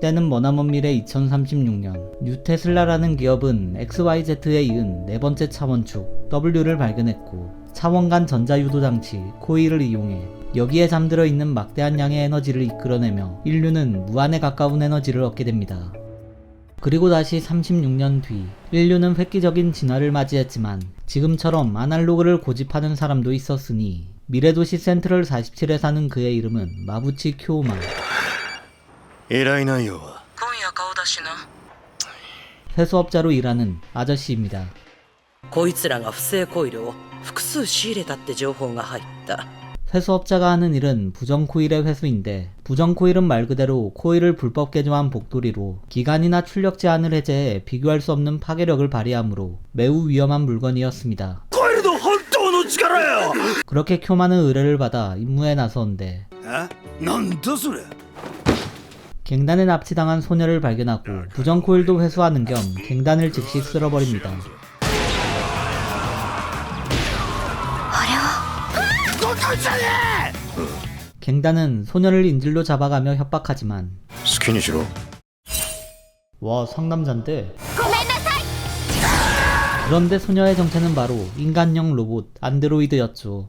때는 머나먼 미래 2036년 뉴테슬라라는 기업은 XYZ에 이은 네 번째 차원축 W를 발견했고 차원 간 전자유도 장치 코일을 이용해 여기에 잠들어 있는 막대한 양의 에너지를 이끌어내며 인류는 무한에 가까운 에너지를 얻게 됩니다. 그리고 다시 36년 뒤 인류는 획기적인 진화를 맞이했지만 지금처럼 아날로그를 고집하는 사람도 있었으니 미래도시 센트럴 47에 사는 그의 이름은 마부치 쿄우마 依頼内容は今夜顔出しな 회수업자로 일하는 아저씨입니다. こいつらが不正コイルを複数仕入れたって情報が入った 회수업자가 하는 일은 부정 코일의 회수인데 부정 코일은 말 그대로 코일을 불법 개조한 복돌이로 기간이나 출력 제한을 해제해 비교할 수 없는 파괴력을 발휘하므로 매우 위험한 물건이었습니다. コイルの本当の力よ 그렇게 쿄마는 의뢰를 받아 임무에 나서는데 えなんだそれ 갱단에 납치당한 소녀를 발견하고 아, 부정코일도 회수하는 겸 갱단을 즉시 쓸어버립니다. 갱단은 소녀를 인질로 잡아가며 협박하지만 스키니지로? 와 상남잔데? 그런데 소녀의 정체는 바로 인간형 로봇 안드로이드였죠.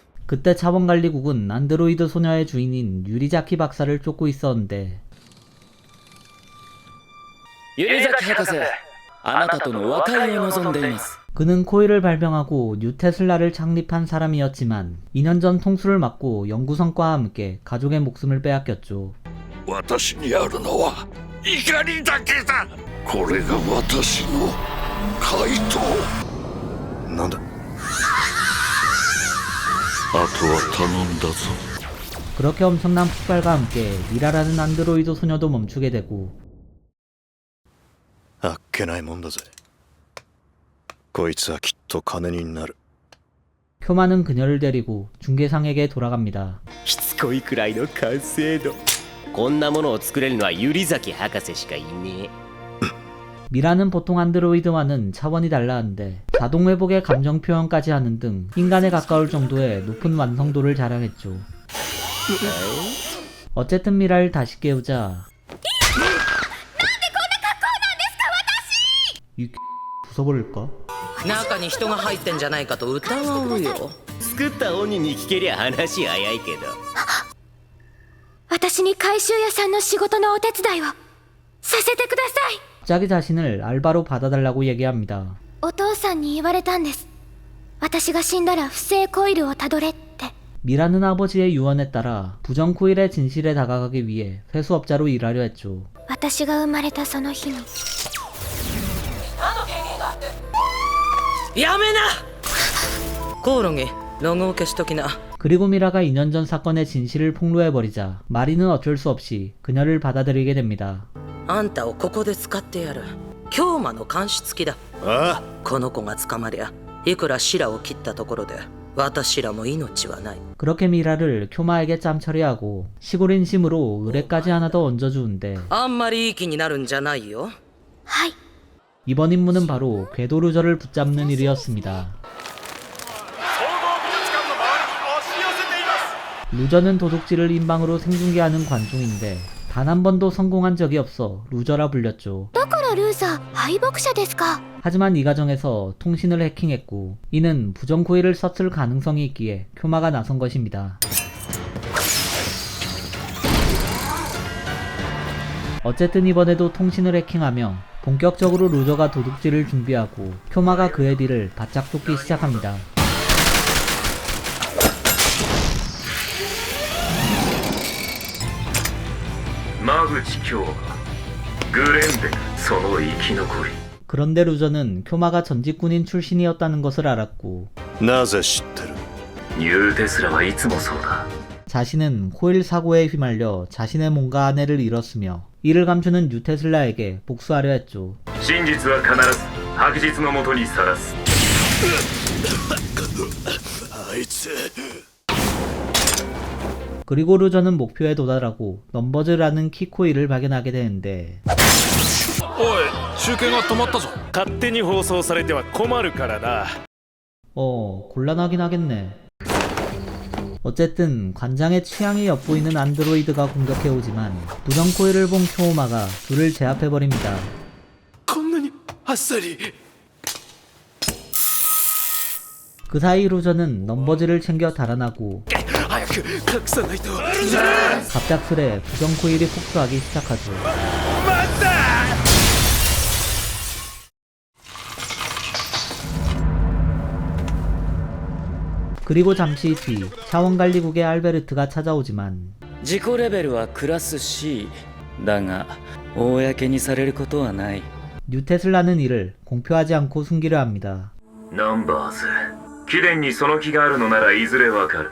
그때 차원관리국은 안드로이드 소녀의 주인인 유리자키 박사를 쫓고 있었는데 ユリザキ博士あなたとの和解を望んでいます 그는 코일을 발명하고 뉴테슬라를 창립한 사람이었지만 2년 전 통수를 맞고 연구 성과와 함께 가족의 목숨을 빼앗겼죠. 私にあるのは怒りだけだこれが私の回答なんだ あとは頼んだぞ 그렇게 엄청난 폭발과 함께 미라라는 안드로이드 소녀도 멈추게 되고 あっけないもんだぜこいつはきっと金になる 쿄마는 그녀를 데리고 중개상에게 돌아갑니다. しつこいくらいの完成度こんなものを作れるのはユリザキ博士しかいね 미라는 보통 안드로이드와는 차원이 달라는데 자동 회복의 감정 표현까지 하는 등 인간에 가까울 정도의 높은 완성도를 자랑했죠. 어쨌든 미라를 다시 깨우자 이 부숴버릴까? 中に人が入ってんじゃないかと疑うよえ作った本人に聞けりゃ話早いけど私に回収屋さんの仕事のお手伝いをさせてください 자기 자신을 알바로 받아달라고 얘기합니다. お父さんに言われたんです私が死んだら不正コイルをたどれって 미라는 아버지의 유언에 따라 부정 코일의 진실에 다가가기 위해 회수업자로 일하려 했죠. 私が生まれたその日にやめなコオロギ ログを消しときな 그리고 미라가 2년 전 사건의 진실을 폭로해버리자 마리는 어쩔 수 없이 그녀를 받아들이게 됩니다. あんたをここで使ってやる京馬の監視付きだあこの子が捕まりゃいくらシラを切ったところで私らも命はない 그렇게 미라를 쿄마에게 짬 처리하고 시골 인심으로 의뢰까지 하나 더 얹어주는데 あんまりいい気になるんじゃないよはい 이번 임무는 바로 궤도 루저를 붙잡는 일이었습니다. 루저는 도둑질을 인방으로 생중계하는 관중인데 단 한 번도 성공한 적이 없어 루저라 불렸죠. だからルーザー敗北者ですか 하지만 이 과정에서 통신을 해킹했고 이는 부정 코일을 썼을 가능성이 있기에 쿄마가 나선 것입니다. 어쨌든 이번에도 통신을 해킹하며 본격적으로 루저가 도둑질을 준비하고 쿄마가 그의 뒤를 바짝 쫓기 시작합니다. 口京馬グレンデルその生き残り 그런데 루저는 쿄마가 전직군인 출신이었다는 것을 알았고 なぜ知ってる言うテスラはいつもそうだ 자신은 코일 사고에 휘말려 자신의 몸과 아내를 잃었으며 이를 감추는 뉴테슬라에게 복수하려 했죠. 真実は必ず白日のもとにさらすあいつ 그리고 루저는 목표에 도달하고 넘버즈라는 키코일을 발견하게 되는데 集計が止まったぞ勝手に放送されては困るからな 어 곤란하긴 하겠네. 어쨌든 관장의 취향이 엿보이는 안드로이드가 공격해오지만 부정 코일을 본 쿄오마가 둘을 제압해버립니다. こんなにあっ 그 사이 루저는 넘버즈를 챙겨 달아나고 早く隠さないと 갑작스레 부정 코일이 폭주하기 시작하죠. 그리고 잠시 뒤 차원관리국의 알베르트가 찾아오지만 自己レベルはクラス C だが公にされることはない 뉴테슬라는 이를 공표하지 않고 숨기려 합니다. ナンバーズ 貴殿にその気があるのならいずれわかる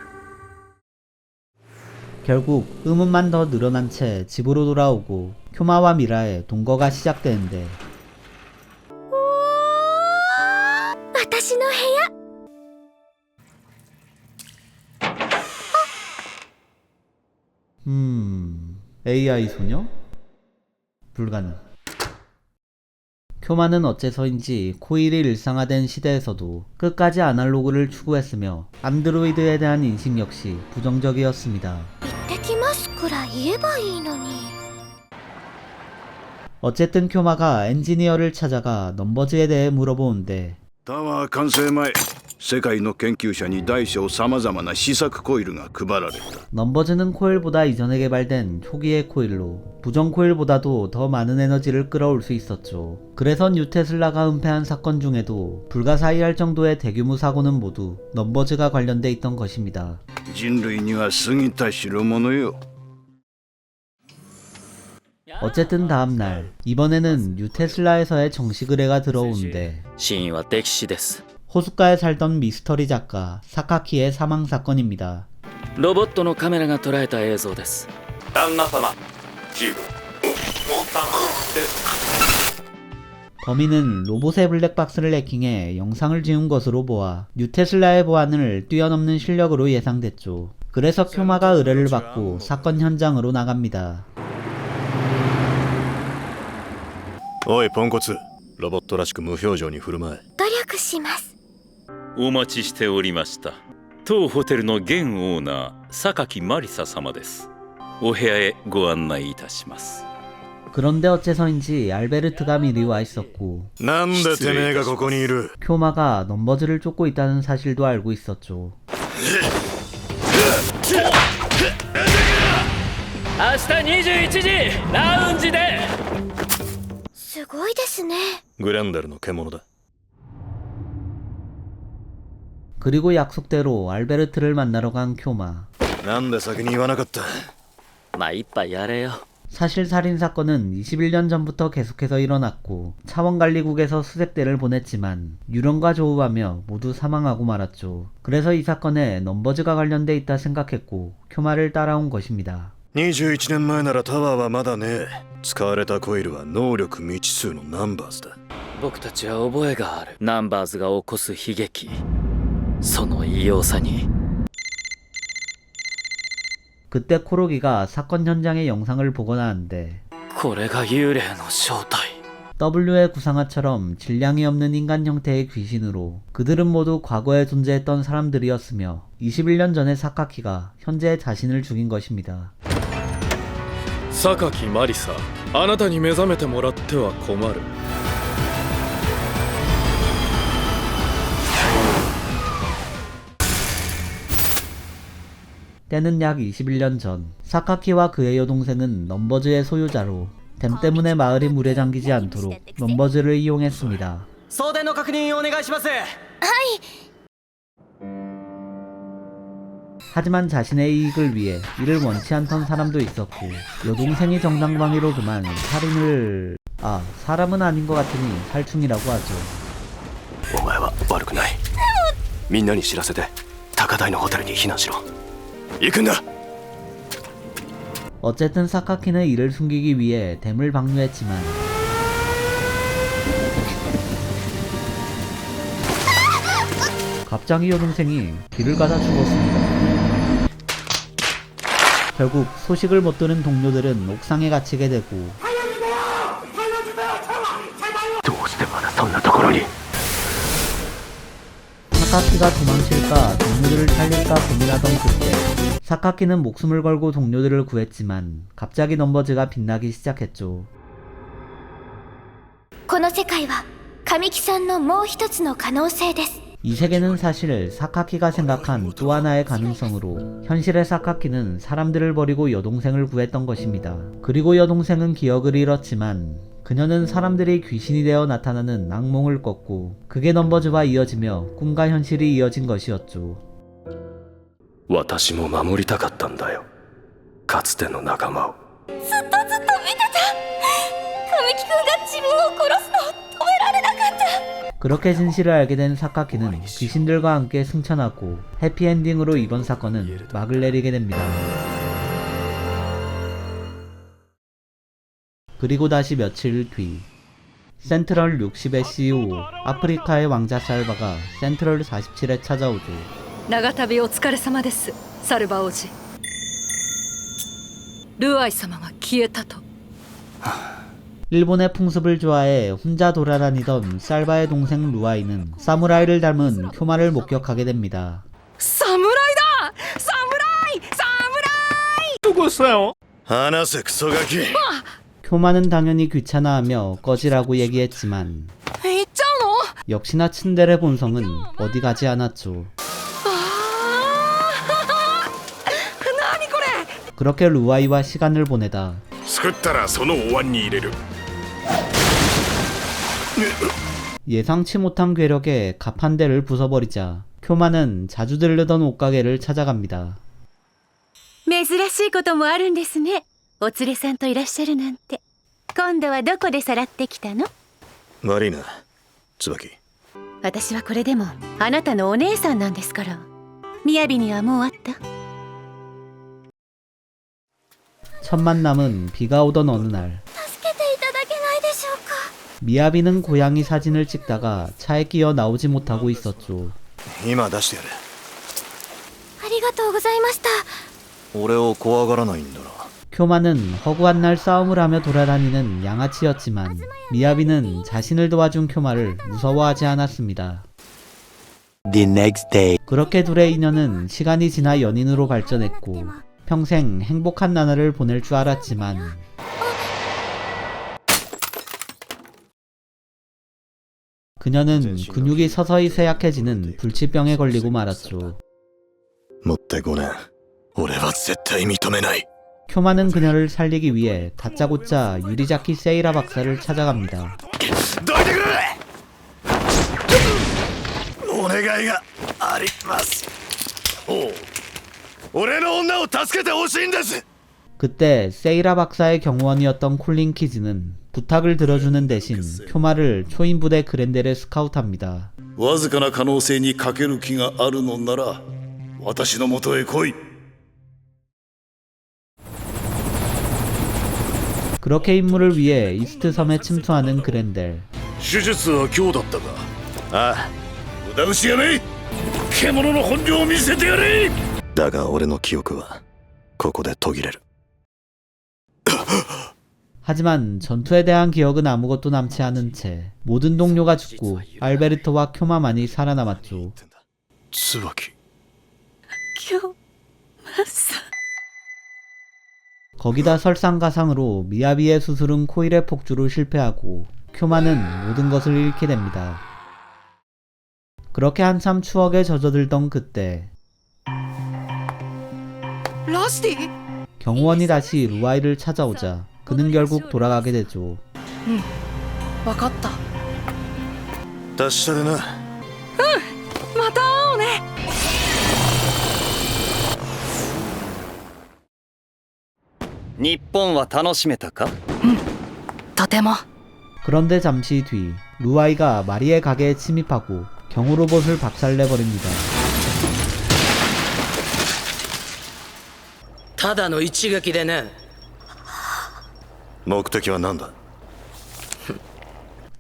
결국 의문만 더 늘어난 채 집으로 돌아오고 쿄마와 미라의 동거가 시작되는데 私の部屋 음... AI 소녀? 불가능. 표만은 어째서인지 코일이 일상화된 시대에서도 끝까지 아날로그를 추구했으며 안드로이드에 대한 인식 역시 부정적이었습니다. 어쨌든 쿄마가 엔지니어를 찾아가 넘버즈에 대해 물어보는데 世界の研究者に大小さまざまな試作コイルが配られた 넘버즈는 코일보다 이전에 개발된 초기의 코일로 부정 코일보다도 더 많은 에너지를 끌어올 수 있었죠. 그래서 뉴테슬라가 은폐한 사건 중에도 불가사의할 정도의 대규모 사고는 모두 넘버즈가 관련돼 있던 것입니다. 人類には過ぎた代物よ 어쨌든 다음날 이번에는 뉴테슬라에서의 정식 의뢰가 들어오는데 死因は溺死です 호숫가에 살던 미스터리 작가 사카키의 사망 사건입니다. ロボットのカメラが捉えた映像です 旦那様チーム 범인은 로봇의 블랙박스를 해킹해 영상을 지운 것으로 보아 뉴테슬라의 보안을 뛰어넘는 실력으로 예상됐죠. 그래서 쿄마가 의뢰를 받고 사건 현장으로 나갑니다. おいポンコツロボットらしく無表情に振る舞え努力します お待ちしておりました当ホテルの現オーナー榊マリサ様ですお部屋へご案内いたします 그런데 어째서인지 알베르트가 미리 와 있었고 なんでてめえがここにいる 쿄마가 넘버즈를 쫓고 있다는 사실도 알고 있었죠. 明日21時ラウンジですごいですねグレンデルの獣だ 그리고 약속대로 알베르트를 만나러 간 쿄마. なんで先に言わなかったまあ一杯やれよ 사실 살인 사건은 21년 전부터 계속해서 일어났고 차원관리국에서 수색대를 보냈지만 유령과 조우하며 모두 사망하고 말았죠. 그래서 이 사건에 넘버즈가 관련돼 있다 생각했고 쿄마를 따라온 것입니다. 21年前ならタワーはまだねえ使われたコイルは能力未知数のナンバーズだ僕たちは覚えがあるナンバーズが起こす悲劇 その異様さに 그때 코로기가 사건 현장의 영상을 보거나 하는데 これが幽霊の正体 W의 구상화처럼 질량이 없는 인간 형태의 귀신으로 그들은 모두 과거에 존재했던 사람들이었으며 21년 전에 사카키가 현재 자신을 죽인 것입니다. 榊マリサあなたに目覚めてもらっては困る 때는 약 21년 전 사카키와 그의 여동생은 넘버즈의 소유자로 댐 때문에 마을이 물에 잠기지 않도록 넘버즈를 이용했습니다. 送電の確認お願いします 하지만 자신의 이익을 위해 이를 원치 않던 사람도 있었고 여동생이 정당방위로 그만 살인을 아 사람은 아닌 것 같으니 살충이라고 하죠. お前は悪くないみんなに知らせて高台のホテルに避難しろ 行くんだ 어쨌든 사카키는 이를 숨기기 위해 댐을 방류했지만 갑자기 여동생이 길을 가다 죽었습니다. 결국 소식을 못 들은 동료들은 옥상에 갇히게 되고 どうしてまだそんなところに 사카키가 도망칠까 동료들을 살릴까 고민하던 그때 사카키는 목숨을 걸고 동료들을 구했지만 갑자기 넘버즈가 빛나기 시작했죠. この世界は神木さんのもう一つの可能性です 이 세계는 사실 사카키가 생각한 또 하나의 가능성으로 현실의 사카키는 사람들을 버리고 여동생을 구했던 것입니다. 그리고 여동생은 기억을 잃었지만 그녀는 사람들이 귀신이 되어 나타나는 악몽을 꿨고 그게 넘버즈와 이어지며 꿈과 현실이 이어진 것이었죠. 私も守りたかったんだよかつての仲間をずっとずっと見てた神木くんが自分を殺すのを止められなかった 그렇게 진실을 알게 된 사카키는 귀신들과 함께 승천하고 해피엔딩으로 이번 사건은 막을 내리게 됩니다. 그리고 다시 며칠 뒤 센트럴 60의 CEO 아프리카의 왕자 살바가 센트럴 47에 찾아오죠. 나가타비 오츠카레사마데스 사르바오지. 르아이사마가 기에타토. 일본의 풍습을 좋아해 혼자 돌아다니던 살바의 동생 루아이는 사무라이를 닮은 쿄마를 목격하게 됩니다. 사무라이다! 사무라이! 사무라이! 죽었어요. 하나색 소가기. 뭐? 쿄마는 당연히 귀찮아하며 꺼지라고 얘기했지만 行っちゃうの 역시나 츤데레 본성은 어디 가지 않았죠. あー何これ 그렇게 루아이와 시간을 보내다 作ったらそのお椀に入れる 예상치 못한 괴력에 갑 한 대를 부숴버리자 쿄마는 자주 들르던 옷가게를 찾아갑니다. 珍しいこともあるんですね お連れさんといらっしゃるなんて今度はどこでさらってきたの悪いな椿私はこれでもあなたのお姉さんなんですから雅にはもう会った 첫 만남은 비가 오던 어느 날 助けていただけないでしょうか 미야비는 고양이 사진을 찍다가 차에 끼어 나오지 못하고 있었죠. 今出してやるありがとうございました俺を怖がらないんだな 쿄마는 허구한 날 싸움을 하며 돌아다니는 양아치였지만 미야비는 자신을 도와준 쿄마를 무서워하지 않았습니다. 그렇게 둘의 인연은 시간이 지나 연인으로 발전했고 평생 행복한 나날을 보낼 줄 알았지만 그녀는 근육이 서서히 쇠약해지는 불치병에 걸리고 말았죠. もって5年俺は絶対認めない 쿄마는 그녀를 살리기 위해 다짜고짜 유리자키 세이라 박사를 찾아갑니다. どいてくれお願いがありますおう俺の女を助けてほしいんです 그때 세이라 박사의 경호원이었던 콜린 키즈는 부탁을 들어주는 대신 쿄마를 초인 부대 그랜델에 스카우트합니다. わずかな可能性にかける気があるのなら私のもとへ来い 그렇게 임무를 위해 이스트 섬에 침투하는 그랜델. 手術は今日だったかああ無駄口がない獣の本領を見せてやれだが俺の記憶はここで途切れる 하지만 전투에 대한 기억은 아무것도 남지 않은 채 모든 동료가 죽고 알베르토와 쿄마만이 살아남았죠. 椿今日マサ 거기다 설상가상으로 미야비의 수술은 코일의 폭주로 실패하고 쿄마는 모든 것을 잃게 됩니다. 그렇게 한참 추억에 젖어들던 그때 ラスティ 경호원이 다시 루아이를 찾아오자 그는 결국 돌아가게 되죠. 分かった達者でな 日本は楽しめたかとても 그런데 잠시 뒤 루아이가 마리의 가게에 침입하고 경호 로봇을 박살내버립니다. ただの一撃でね目的は何だ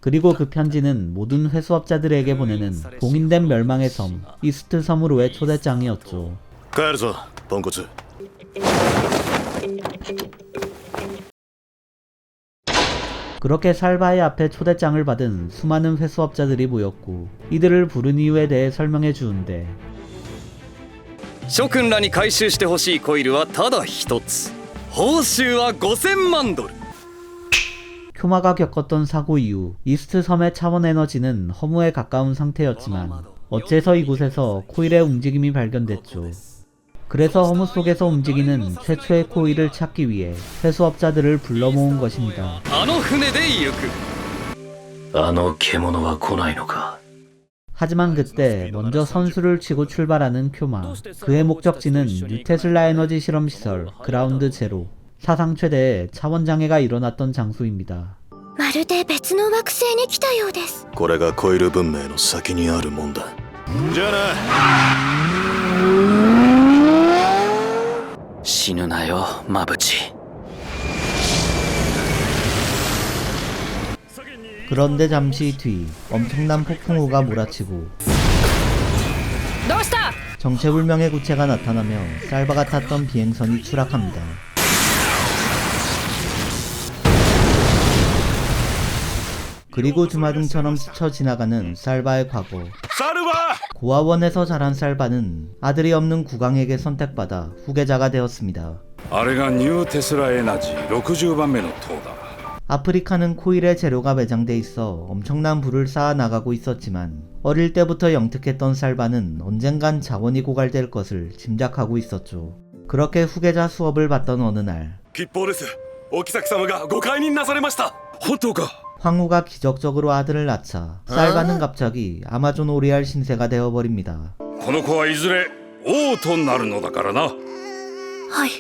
그리고 그 편지는 모든 회수업자들에게 보내는 봉인된 멸망의 섬 이스트 섬으로의 초대장이었죠. 帰るぞポンコツ 그렇게 살바의 앞에 초대장을 받은 수많은 회수업자들이 모였고 이들을 부른 이유에 대해 설명해 주는데 諸君らに回収してほしいコイルはただ一つ報酬は5000万ドル 큐마가 겪었던 사고 이후 이스트 섬의 차원 에너지는 허무에 가까운 상태였지만 어째서 이곳에서 코일의 움직임이 발견됐죠. 그래서 허무 속에서 움직이는 최초의 코일을 찾기 위해 회수업자들을 불러 모은 것입니다. あの船で行くあの獣は来ないのか 하지만 그때 먼저 선수를 치고 출발하는 큐마. 그의 목적지는 뉴테슬라 에너지 실험시설 그라운드 제로. 사상 최대의 차원 장애가 일어났던 장소입니다. まるで別の惑星に来たようですこれがコイル文明の先にあるもんだじゃあな 신은하여 마부지 그런데 잠시 뒤 엄청난 폭풍우가 몰아치고 정체불명의 구체가 나타나며 쌀바가 탔던 비행선이 추락합니다. 그리고 주마등처럼 스쳐 지나가는 쌀바의 과거. サルバ 고아원에서 자란 쌀바는 아들이 없는 국왕에게 선택받아 후계자가 되었습니다. あれがニューテスラエナジー60番目の塔だ 아프리카는 코일의 재료가 매장돼 있어 엄청난 부를 쌓아 나가고 있었지만 어릴 때부터 영특했던 쌀바는 언젠간 자원이 고갈될 것을 짐작하고 있었죠. 그렇게 후계자 수업을 받던 어느 날 吉報ですお妃様がご解任なされました本当か 황후가 기적적으로 아들을 낳자 쌀바는 갑자기 아마존 오리알 신세가 되어버립니다. この子はいずれ王となるのだからなはい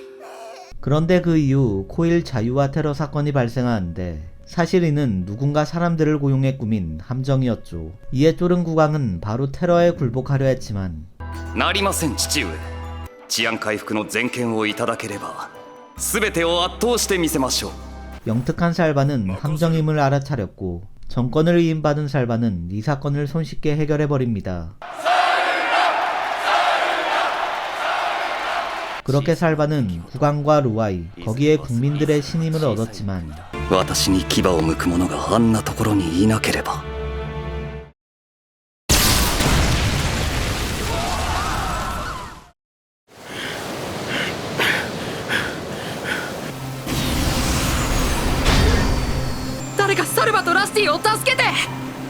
그런데 그 이후 코일 자유화 테러 사건이 발생하는데 사실 이는 누군가 사람들을 고용해 꾸민 함정이었죠. 이에 쫄은 국왕은 바로 테러에 굴복하려 했지만 なりません父上治安回復の全権をいただければ全てを圧倒してみせましょう 영특한 살바는 함정임을 알아차렸고 정권을 위임받은 살바는 이 사건을 손쉽게 해결해버립니다. 그렇게 살바는 국왕과 루아이, 거기에 국민들의 신임을 얻었지만 私に牙を剥く者があんなところにいなければ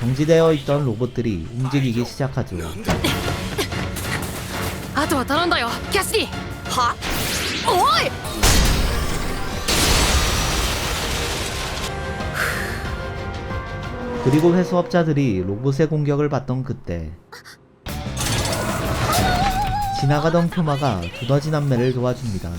정지되어 있던 로봇들이 움직이기 시작하죠. 아토와 다른다요, 캐시디. 하? 오이! 그리고 회수업자들이 로봇의 공격을 받던 그때 지나가던 표마가 두더지 남매를 도와줍니다.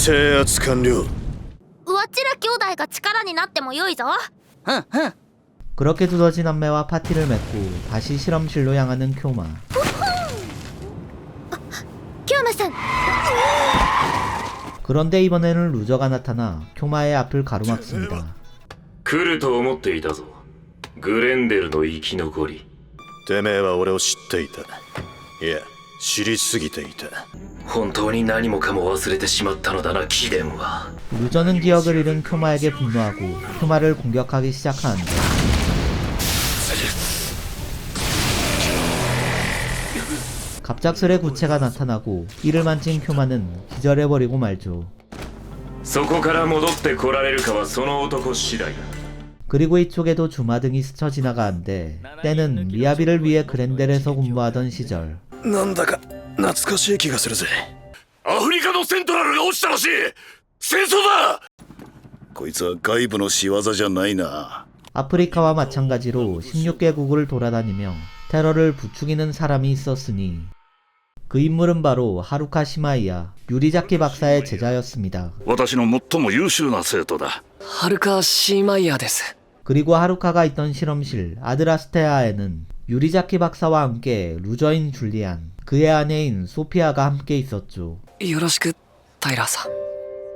制圧完了ワチラ兄弟が力になってもよいぞ 그렇게 두더지 남매와 파티를 맺고 다시 실험실로 향하는 쿄마. キョウマさん 그런데 이번에는 루저가 나타나 쿄마의 앞을 가로막습니다. 来ると思っていたぞグレンデルの生き残りてめえは俺を知っていたいや 知りすぎていた本当に何もかも忘れてしまったのだな貴殿は 루저는 기억을 잃은 쿄마에게 분노하고 쿄마를 공격하기 시작하는데 갑작스레 구체가 나타나고 이를 만진 쿄마는 기절해버리고 말죠. そこから戻って来られるかはその男次第だ 그리고 이쪽에도 주마등이 스쳐 지나가는데 때는 미야비를 위해 그랜델에서 근무하던 시절 なんだか懐かしい気がするぜアフリカのセントラルが落ちたらしい戦争だこいつは外部の仕業じゃないな 아프리카와 마찬가지로 16개국을 돌아다니며 테러를 부추기는 사람이 있었으니 그 인물은 바로 하루카 시마이야 유리자키 박사의 제자였습니다. 私の最も優秀な生徒だはるかシーマイヤーです 그리고 하루카가 있던 실험실 아드라스테아에는 유리자키 박사와 함께 루저인 줄리안, 그의 아내인 소피아가 함께 있었죠. よろしくタイラーさん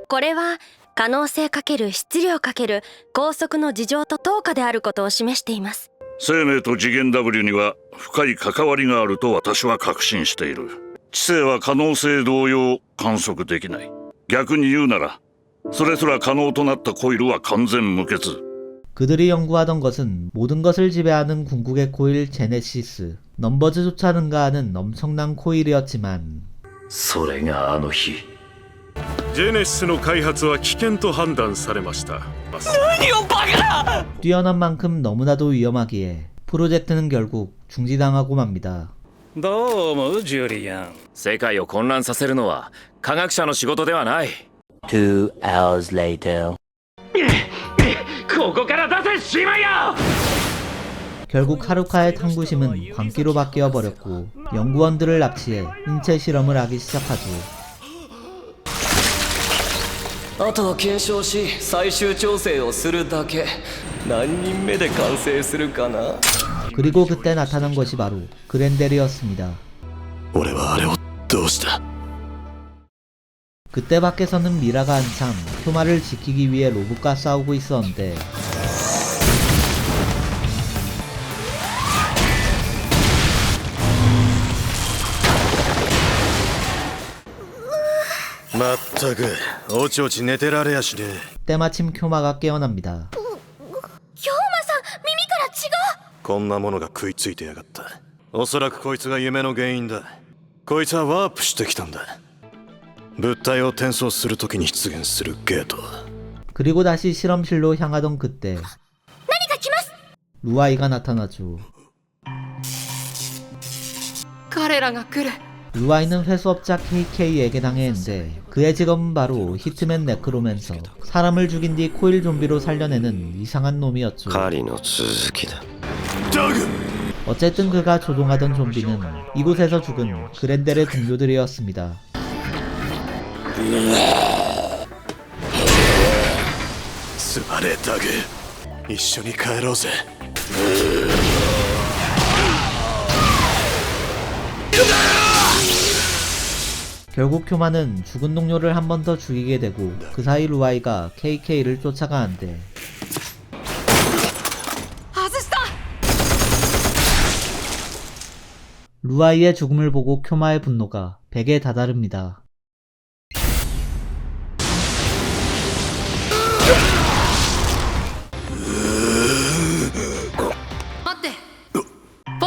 これは可能性かける質量かける高速の事情と等価であることを示しています生命と次元 W には深い関わりがあると私は確信している知性は可能性同様観測できない逆に言うならそれすら可能となったコイルは完全無欠 그들이 연구하던 것은 모든 것을 지배하는 궁극의 코일 제네시스, 넘버즈조차 능가하는 엄청난 코일이었지만 それがあの日ジェネシスの開発は危険と判断されました何をバカな 뛰어난 만큼 너무나도 위험하기에 프로젝트는 결국 중지당하고 맙니다. どうもジュリアン世界を混乱させるのは科学者の仕事ではない Two hours later ここから出せしまや 결국 하루카의 탕구심은 광기로 바뀌어 버렸고 연구원들을 납치해 인체 실험을 하기 시작하죠. あとは検証し最終調整をするだけ何人目で完成するかな 그리고 그때 나타난 것이 바로 그랜델이었습니다. 俺はあれをどうした 그때 밖에서는 미라가 한참 큐마를 지키기 위해 로봇과 싸우고 있었는데 まったくおちおち寝てられやしねえ 때마침 큐마가 깨어납니다. 京馬さん耳から血がこんなものが食いついてやがったおそらくこいつが夢の原因だこいつはワープしてきたんだ 物体を転送するときに出現するゲート 그리고 다시 실험실로 향하던 그때 何か来ます 루아이가 나타나죠. 彼らが来る 루아이는 회수업자 KK에게 당했는데 그의 직업은 바로 히트맨 네크로맨서 사람을 죽인 뒤 코일 좀비로 살려내는 이상한 놈이었죠 狩りの続きだ 어쨌든 그가 조종하던 좀비는 이곳에서 죽은 그랜델의 동료들이었습니다 すまねえダグ一緒に帰ろうぜ 결국 큐마는 죽은 동료를 한 번 더 죽이게 되고 그 사이 루아이가 KK를 쫓아가는데 外した 루아이의 죽음을 보고 큐마의 분노가 100에 다다릅니다.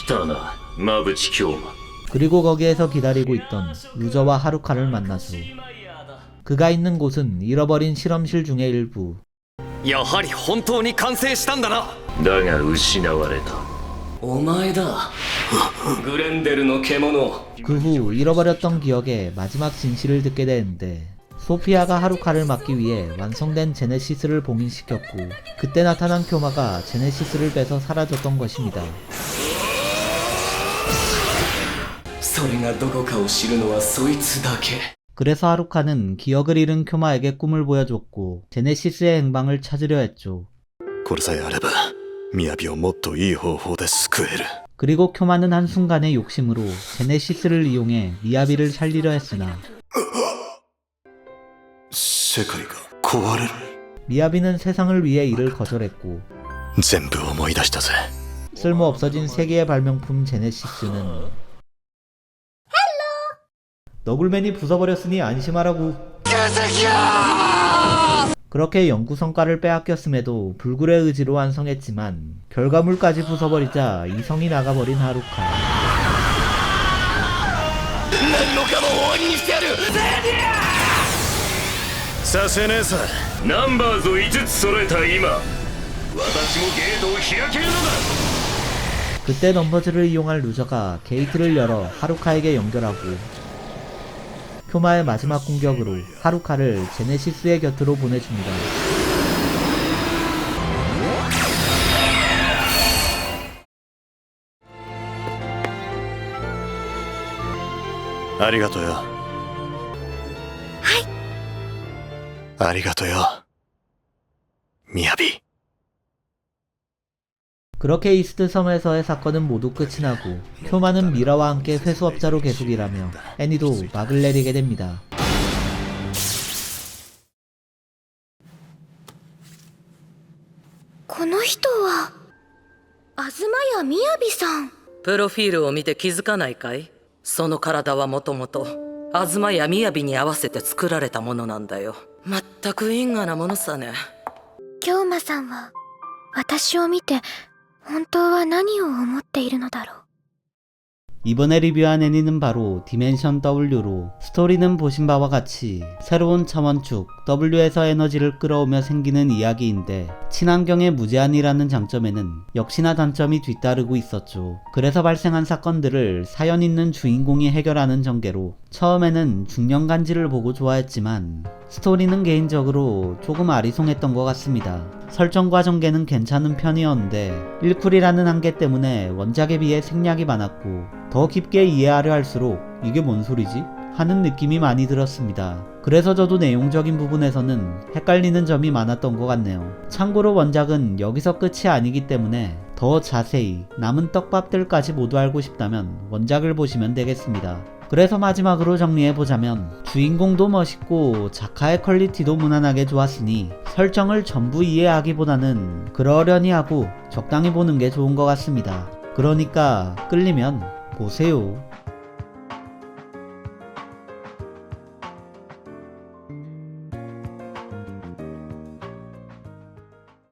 来たな馬淵京馬 그리고 거기에서 기다리고 있던 루저와 하루카를 만나죠. 그가 있는 곳은 잃어버린 실험실 중의 일부. やはり本当に完成したんだなだが失われたお前だグレンデルの獣 그 후 잃어버렸던 기억의 마지막 진실을 듣게 되는데 소피아가 하루카를 막기 위해 완성된 제네시스를 봉인시켰고 그때 나타난 쿄마가 제네시스를 빼서 사라졌던 것입니다. それがどこかを知るのはそいつだけ 그래서 하루카는 기억을 잃은 쿄마에게 꿈을 보여줬고 제네시스의 행방을 찾으려 했죠. これさえあれば雅をもっといい方法で救える 그리고 쿄마는 한순간의 욕심으로 제네시스를 이용해 미야비를 살리려 했으나 世界が壊れる 미야비는 세상을 위해 이를 거절했고 全部思い出したぜ 쓸모 없어진 세계의 발명품 제네시스는 너굴맨이 부숴버렸으니 안심하라고 그렇게 연구 성과를 빼앗겼음에도 불굴의 의지로 완성했지만 결과물까지 부숴버리자 이성이 나가버린 하루카 何もかも終わりにしてやるさせねえさナンバーズを5つ揃えた今私もゲートを開けるのだ 그때 넘버즈를 이용할 루저가 게이트를 열어 하루카에게 연결하고 효마의 마지막 공격으로 하루카를 제네시스의 곁으로 보내줍니다. 아리가토요. 아리가토요. 미야비. 그렇게 이스트 섬에서의 사건은 모두 끝이 나고 쿄마는 미라와 함께 회수업자로 계속 일하며 애니도 막을 내리게 됩니다. この人は東谷みやびさんプロフィールを見て気づかないかいその体はもともと東や雅に合わせて作られたものなんだよ全く因果なものさね京馬さんは私を見て 本当は何を思っているのだろう 이번에 리뷰한 애니는 바로 디멘션 W로 스토리는 보신 바와 같이 새로운 차원축 W에서 에너지를 끌어오며 생기는 이야기인데 친환경의 무제한이라는 장점에는 역시나 단점이 뒤따르고 있었죠. 그래서 발생한 사건들을 사연 있는 주인공이 해결하는 전개로 처음에는 중년간지를 보고 좋아했지만 스토리는 개인적으로 조금 아리송했던 것 같습니다. 설정과 전개는 괜찮은 편이었는데 1쿨이라는 한계 때문에 원작에 비해 생략이 많았고 더 깊게 이해하려 할수록 이게 뭔 소리지? 하는 느낌이 많이 들었습니다. 그래서 저도 내용적인 부분에서는 헷갈리는 점이 많았던 것 같네요. 참고로 원작은 여기서 끝이 아니기 때문에 더 자세히 남은 떡밥들까지 모두 알고 싶다면 원작을 보시면 되겠습니다. 그래서 마지막으로 정리해보자면 주인공도 멋있고 작화의 퀄리티도 무난하게 좋았으니 설정을 전부 이해하기보다는 그러려니 하고 적당히 보는 게 좋은 것 같습니다. 그러니까 끌리면 보세요.